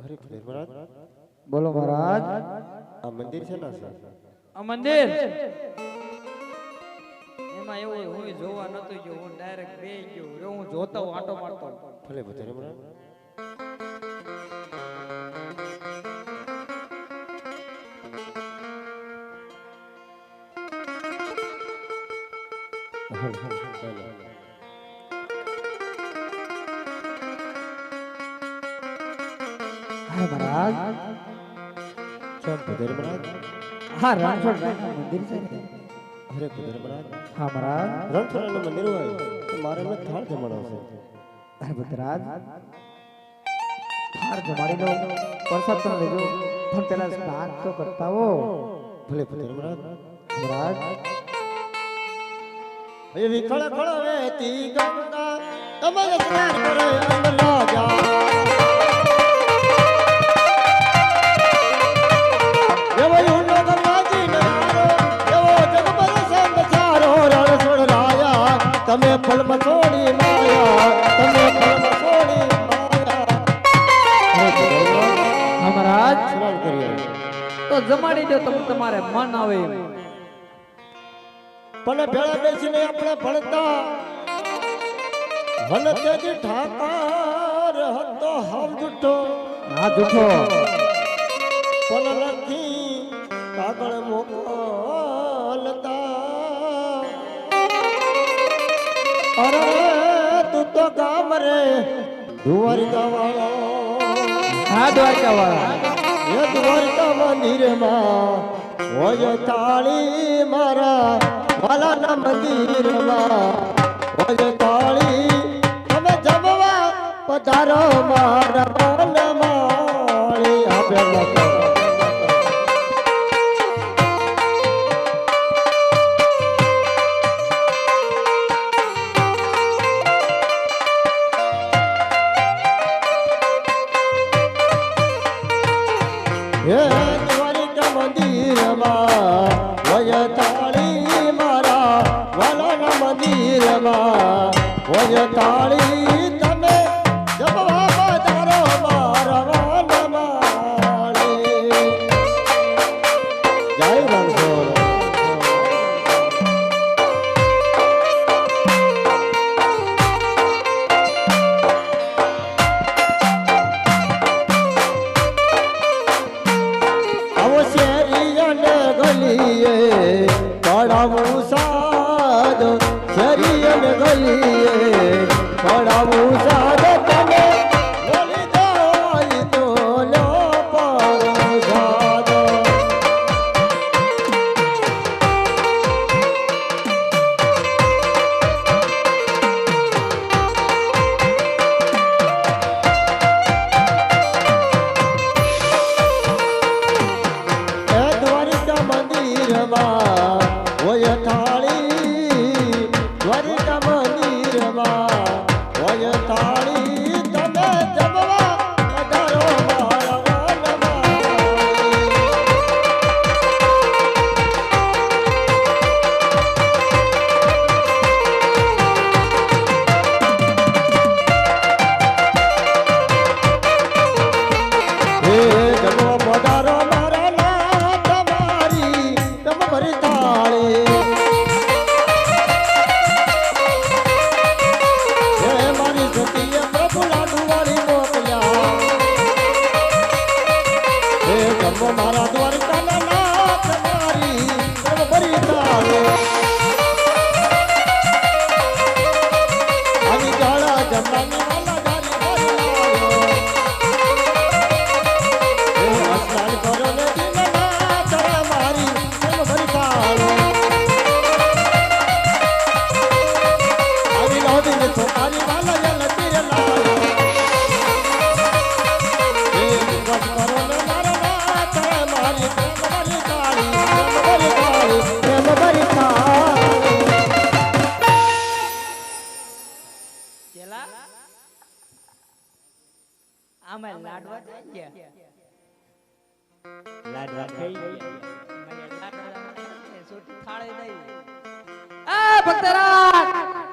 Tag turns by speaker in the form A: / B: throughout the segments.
A: મહારાજ
B: બોલો મહારાજ.
A: આ મંદિર છે ને સર
C: આ મંદિર? એમાં એવું હું જોવા નતો ગયો હું ડાયરેક્ટ બે ગયો. હું જોતો આટો મારતો
A: ભલે ભલે મહારાજ. હલ, હલ, હલ,
B: હા મહારાજ. હા રણછોડ મંદિર છે
A: મહારાજ.
B: હા મહારાજ.
A: રણછોડનું મંદિર હોય. તો મારે એમને થાળ જમાડવો છે.
B: અરે ભદ્રાજ થાર જમાડી લો પ્રસાદ પણ લેજો. પણ પેલા સ્નાન તો કરતા હો.
A: ભલે ભલે મહારાજ.
B: મહારાજ
A: એવી ખળ ખળ વેતી ગંગા. તમારે સ્નાન કરે અંદર લો એવો તમે ફલમ છોડી માયા તમે ફલમ છોડી માયા
B: મહારાજ
A: સ્નાન કરીએ
C: તો જમાડી દો તમે તમારે મન આવે
A: પણ ભેળા બેસીને આપણે ભણતા. વનતેજી ઠાકર હતો. હાવ જુઠ્ઠો
B: હા જૂઠો
A: અરે તું તો ગામ રે દ્વારકા વાળો
B: હા દ્વારકા વાળા
A: એ દ્વારકા મંદિરમાં હોય તાળી મારા વાલાના મંદિરમાં હોય તાળી તમે જમવા પધારો મારા મનમાળી આપે લખો. તાળી તમે જમવા પધારો મારા વાલમાળી. જય રણછોડ Vamos હોય થાળી જગો મારા દ્વારકાના નાથ મારી ભરી થાળી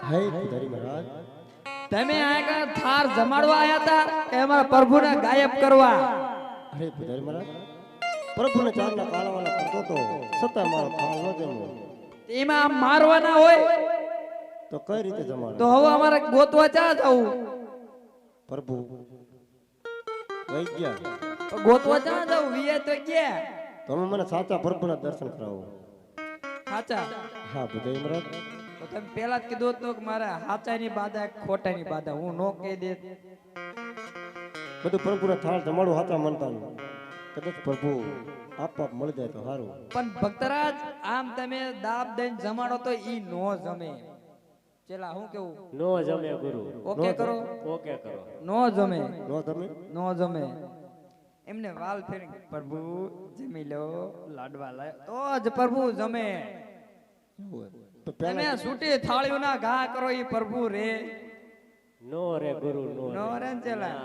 A: હે પુજારી મહારાજ.
C: તમે આગળ થાર જમાડવા આયા હતા કે અમારા પ્રભુને ગાયબ કરવા.
A: અરે પુજારી મહારાજ પ્રભુને ચારના કાળવાના કરતો તો છતાં મારો થાળ ન જમો
C: એમાં મારવાના હોય?
A: તો કઈ રીતે જમાડો?
C: તો હવે અમારે ગોતવા ચા જવું?
A: પ્રભુ વહી ગયા.
C: ગોતવા ચા જવું? વીએ તો ગયા
A: તમે મને સાચા પ્રભુના દર્શન કરાવો.
C: સાચા?
A: હા પુજારી મહારાજ.
C: તો તમે પેલા જ કીધું હતું કે મારે હાચાની બાધા ખોટાની બાધા. હું નો કહી દે.
A: બધું પ્રભુના થાળ તમારું હાચા મનતા કદાચ પ્રભુ આપ આપ મળી જાય તો સારું.
C: પણ ભક્તરાજ આમ તમે દાબ દઈને જમાડો તો ઈ નો જમે. ચેલા હું કેવું?
D: નો જમે ગુરુ.
C: ઓકે કરો?
D: ઓકે કરો.
C: નો જમે.
A: ન જમે?
C: નો જમે. એમને વાલ ફેરી પ્રભુ જમી લો. લાડવા લાય. તો જ પ્રભુ જમે. તમે
A: સૂટી
C: થાળીઓ ના ઘા કરો ઈ પ્રભુ રે.
D: નો રે ગુરુ નો
C: નો રે ને ચેલા.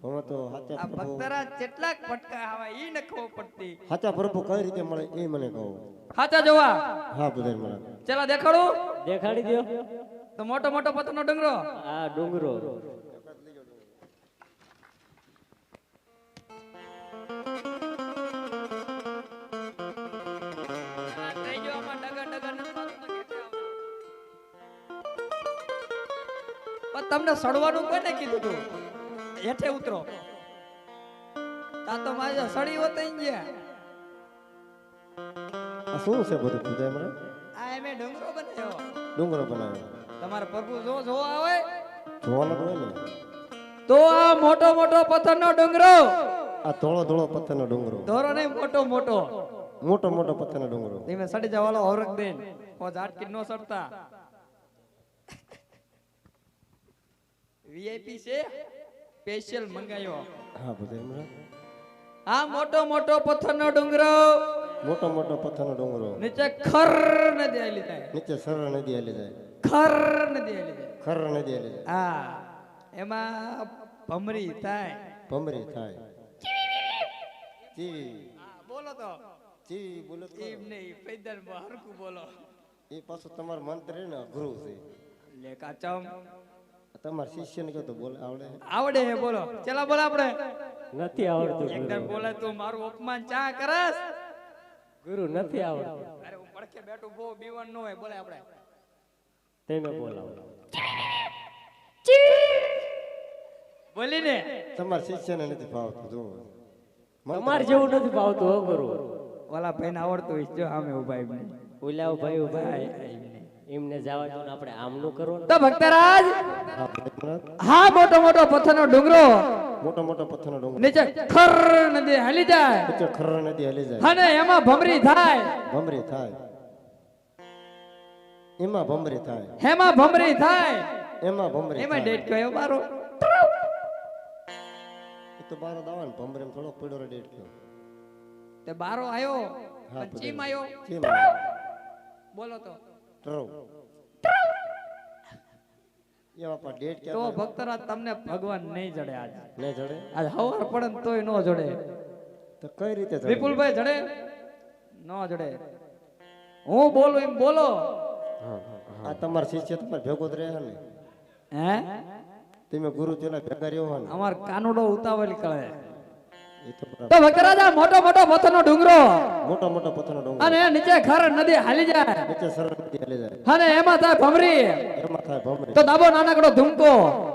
A: તમે તો હાચા
C: આ ભક્તરા કેટલાક પટકા આવા ઈ ન ખબર પડતી.
A: હાચા પ્રભુ કઈ રીતે મળે એ મને કહો.
C: હાચા જોવા?
A: હા બધાય મળે.
C: ચલા દેખાડું?
D: દેખાડી દો
C: તો મોટો મોટો પતનો ડુંગરો?
D: આ ડુંગરો.
C: પણ તમને સડવાનું કોને કીધું તું? હેઠે ઉતરો. તા તો મારે સડી હોત ગયા.
A: શું છે બધું પૂજા મહારાજ
C: આ એમે ડુંગરો બનાવ્યો.
A: ડુંગરો બનાવ્યો.
C: તમારા પ્રભુ જો જો આવે
A: જોવાનો હોય ને.
C: તો આ મોટો મોટો પથ્થરનો ડુંગરો.
A: આ ધોળો ધોળો પથ્થરનો ડુંગરો.
C: ધોરો નહીં મોટો મોટો.
A: મોટો મોટો પથ્થરનો ડુંગરો.
C: ધીમે સડી જવાલો બેન ઓ જાટકી નો સડતા. વીઆઈપી છે સ્પેશિયલ મંગાયો.
A: હા પુજારી
C: આ મોટો મોટો પથ્થરનો ડુંગરો.
A: મોટો મોટો પથ્થરનો ડુંગરો.
C: નીચે ખર નદી આલી જાય
A: નીચે સરળ નદી આલી જાય
C: ખર નદી આલી જાય
A: ખર નદી આલી જાય
C: હા એમાં ભમરી થાય.
A: ભમરી થાય. ચીવી.
C: હા, બોલો તો.
A: ચીવી બોલો તો.
C: એમ નહીં પૈદલ હરકું બોલો.
A: એ પાછું તમારું મંત્ર ને ગુરુ છે.
C: લે કાચમ.
A: તમારા શિષ્યને કહો તો બોલે આવડે.
C: આવડે હે બોલો. ચલા બોલ આપણે.
D: નથી આવડતું
C: એકદમ બોલે તું મારું અપમાન ચા કરસ?
D: ગુરુ નથી આવડતું.
C: અરે હું પડખે બેઠું બહુ બીવન ન હોય બોલે આપણે.
D: તમે બોલાવો.
C: બોલી ને
A: તમારા શિષ્યને નથી ભાવતું જો
D: તમાર જેવું નથી ભાવતું હો ગુરુ.
C: ઓલા ભાઈને આવડતું હોય જો આમે ઊભા
D: ઉલાવ ભાઈ ઊભા એમને જવા દો આપણે આમનું કરો
C: તો ભક્તરાજ
A: હા,
C: મોટો મોટો પથ્થરનો ડુંગરો.
A: મોટો મોટો પથ્થરનો ડુંગરો.
C: નીચે ખર નદી હાલી જાય.
A: નીચે ખર નદી હાલી જાય.
C: અને એમાં ભમરી થાય.
A: ભમરી થાય. એમાં ભમરી થાય.
C: હેમાં ભમરી થાય.
A: એમાં ભમરી
C: એમાં ડેટ કયો મારો?
A: એ તો બારો દાવાન ને ભમરી થોડો પડ્યો રે ડેટ કયો.
C: તે બારો આયો? ચીમ આયો. બોલો તો. તો ભક્તરાજ તમને ભગવાન નહીં જડે આજ.
A: ને જડે?
C: આજ હવાર પડે તોય ન જડે.
A: તો કઈ રીતે
C: વિપુલભાઈ જડે? ન જડે. હું બોલું એમ બોલો.
A: હા, આ તમારા શિષ્ય તમારે ભેગો જ રહે ને?
C: હે?
A: તમે ગુરુ તેના ભેગા રહ્યો
C: અમાર કાનુડો ઉતાવળી કરે.
A: તો
C: આ મોટો મોટો પથ્થરનો ડુંગરો.
A: મોટો મોટો પથ્થરનો ડુંગરો.
C: અને નીચે ખર નદી હાલી જાય.
A: નીચે સર નદી હાલી જાય.
C: અને એમાં થાય ભમરી.
A: એમાં થાય ભમરી.
C: તો દાબો નાનકડો ધુમકો.